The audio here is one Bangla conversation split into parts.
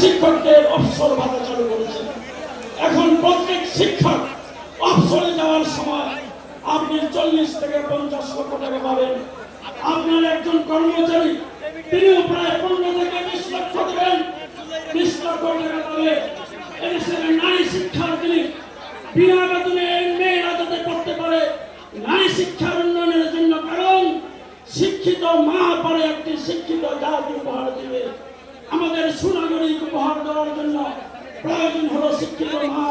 শিক্ষকদের অবসর ভাতা চালু করেছে এখন প্রত্যেক শিক্ষক অবসরে যাওয়ার সময় আপনি চল্লিশ থেকে পঞ্চাশ লক্ষ টাকা পাবেন। আপনার একজন কর্মচারী তিনিও প্রায় পনেরো থেকে বিশ লক্ষ দেবেন। বিশ লক্ষ টাকা পাবে। এদেশের নারী শিক্ষার তিনি বিনা বেতনে মেয়েরা যাতে করতে পারে। নারী শিক্ষার উন্নয়নের জন্য কারণ শিক্ষিত মা পরে একটি শিক্ষিত জাতি উপহার দিবে। আমাদের সুনাগরিক উপহার দেওয়ার জন্য প্রয়োজন হলো শিক্ষিত মা।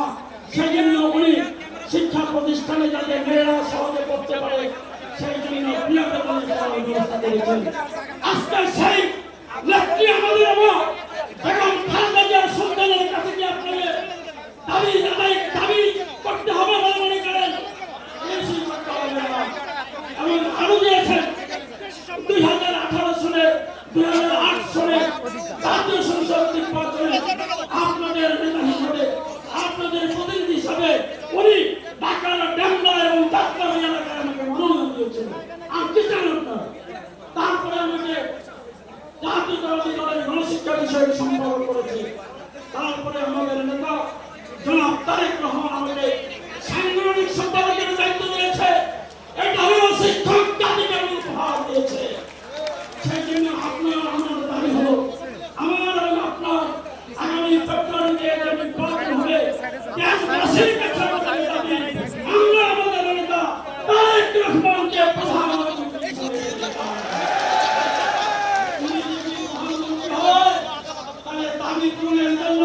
সেই জন্য উনি শিক্ষা প্রতিষ্ঠানে যাতে মেয়েরা সহজে করতে পারে, সেই জন্য ব্যবস্থা আজকে সেই নেত্রী আমাদের মা বেগম খালেদা জিয়ার সন্তানের কাছে কি আপনাদের দাবি আদায় দাবি করতে হবে বলে মনে করেন কিছুই করতে হবে না। এবং আরও দিয়েছেন দুই হাজার আঠারো সালে দুই হাজার আট সালে জাতীয় সংসদ নির্বাচনে আপনাদের নেতা হিসাবে আপনাদের প্রতিনিধি হিসাবে উনি ঢাকার ডেমরা এবং যাত্রাবাড়ি এলাকায় আমাকে মনোনয়ন দিয়েছেন আমি কি চান আপনারা তারপরে আমাকে জাতীয়তাবাদী দলের গণশিক্ষা বিষয়ে সম্পর্ক করেছি। তারপরে আমাদের নেতা জনাব তারেক রহমান আমাকে সাংগঠনিক সম্পাদকের দায়িত্ব দিয়েছে এটা হলো শিক্ষক জাতিকে আমি উপহার দিয়েছে সেই জন্য আপনার আমার দাবি হলো আমার এবং আপনার আগামী ফেব্রুয়ারিতে যে নির্বাচন হবে দেশবাসীর কাছে আমাদের দাবি আমরা আমাদের নেতা তারেক রহমানকে প্রধানমন্ত্রী হিসেবে দেখতে চাই। উনি যদি প্রধানমন্ত্রী হয়, তাহলে পূরণের জন্য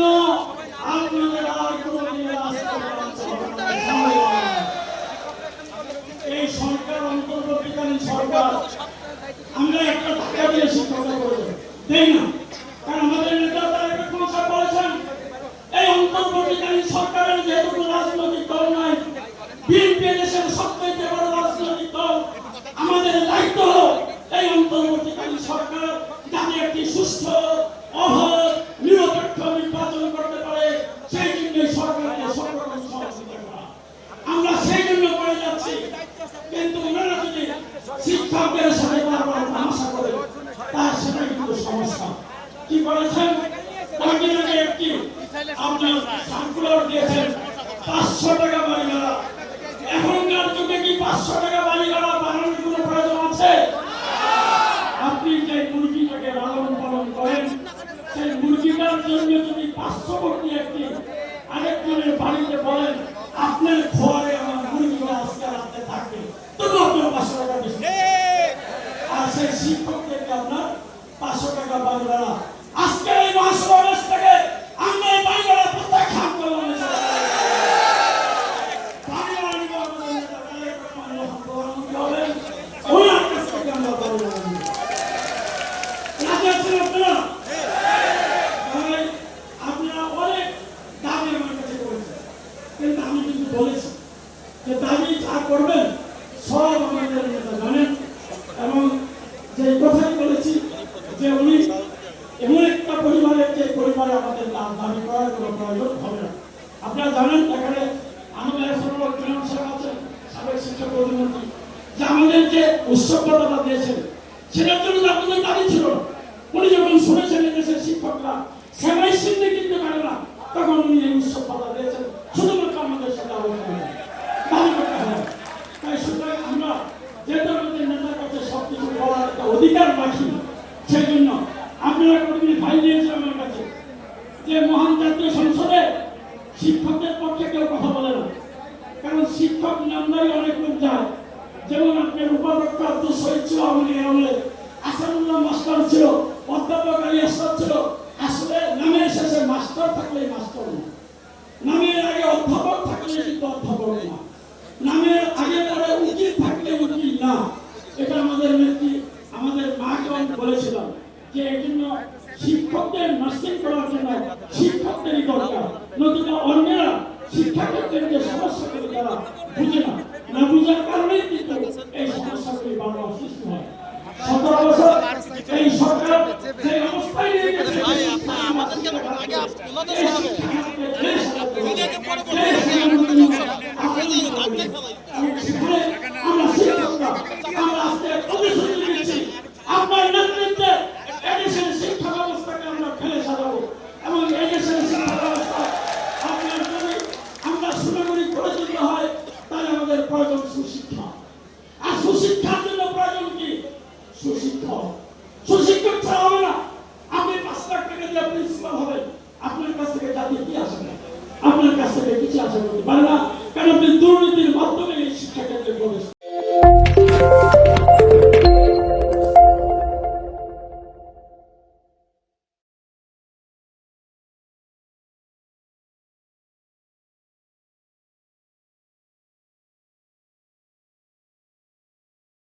আপনাদের আর কোনো দিনের রাস্তা করতে হবে না। ধন্যবাদ। এই সরকার অন্তর্বর্তীকালীন সরকার, আমরা একটা টাকা দিয়ে শিক্ষকতা করব দেই না কারণ আমাদের নেতা তারেক রহমান সাহেব বলেছেন এই অন্তর্বর্তীকালীন সরকারের যেহেতু কোনো রাজনৈতিক দল নাই বিএনপি দেশের সবচেয়ে বড় রাজনৈতিক দল আমাদের দায়িত্ব হলো এই অন্তর্বর্তীকালীন সরকার যাতে একটি সুস্থ অবাধ নিরপেক্ষ নির্বাচন করতে পারে সেই জন্য সরকারকে সব রকম সহযোগিতা করা আমরা সেই জন্য করে যাচ্ছি কিন্তু শিক্ষকদের সাথে তার সেটাই কিন্তু সমস্যা। কি করেছেন কয়েকদিন আগে পাঁচশো টাকা প্রয়োজন আছে? আপনি যে মুরগিটাকে লালন পালন জন্য যদি পাঁচশো কোটি একটি আরেকজনের বাড়িতে বলেন, আপনার ঘরে আমার মুরগিগুলো আজকে রাতে থাকবে তবু আপনার পাঁচশো টাকা বেশি আর সেই শিক্ষকদেরকে আপনার পাঁচশো টাকা বাড়ি ভাড়া আজকে এই মহাসমাবেশ থেকে আমরা এই বাড়ি ভাড়া প্রত্যাখ্যান করলাম বাড়ি ভাড়া নিব আমাদের নেতা তারেক রহমান যখন প্রধানমন্ত্রী হবেন, ওনার কাছ থেকে আমরা বাড়ি ভাড়া নিব। রাজি আছেন আপনারা? তাহলে আপনারা অনেক দাবি আমার কাছে করেছেন কিন্তু আমি কিন্তু বলেছি যে দাবি যা করবেন, সব আমাদের নেতা জানেন। এবং যে কথাই বলেছি, যে উনি এমন একটা পরিবারের যে পরিবারে আমাদের দাবি করার কোনো প্রয়োজন হবে না। আপনারা জানেন, এখানে আমাদের সর্ব কিরণ সাহেব আছেন, সাবেক শিক্ষা প্রতিমন্ত্রী যে আমাদের যে উৎসবটা দিয়েছেন, সেটার জন্য আপনাদের দাবি ছিল না। উনি যখন শুনেছেন এদেশের শিক্ষকরা সেবাই কিনতে পারে না, তখন উনি এই উৎসব দিয়েছেন শুধুমাত্র আমাদের সাথে আলোচনা করে। দাবি করতে হবে না। তাই কারণ শিক্ষক অনেক যেমন ছিল অধ্যাপক ছিল আসলে নামের শেষে মাস্টার থাকলে মাস্টার না নামের আগে অধ্যাপক থাকলে কিন্তু অধ্যাপক না নামের আগে পরে উকিল থাকলে উকিল না এটা আমাদের নেত্রী আমাদের মাকে আমি বলেছিলাম যে এই জন্য শিক্ষকদের নার্সিং করার জন্য শিক্ষকদেরই দরকার। নতুবা অন্যেরা শিক্ষাক্ষেত্রের যে সমস্যাগুলি তারা বুঝে না। না বুঝার কারণেই কিন্তু এই সমস্যাগুলি বারবার সৃষ্টি হয়। সতেরো বছর এই সরকার যে অবস্থায় নিয়ে গেছে আমাদেরকে সুশিক্ষা। আর সুশিক্ষার জন্য প্রয়োজন কি? সুশিক্ষা। সুশিক্ষক ছাড়া হবে না। আপনি পাঁচ লাখ টাকা দিয়ে প্রিন্সিপাল হবেন। আপনার কাছ থেকে জাতি কি আসবে আপনার কাছ থেকে কিছু আশা করতে পারে না মানে কারণ আপনি দুর্নীতির মাধ্যমে এই শিক্ষাক্ষেত্রে প্রবেশ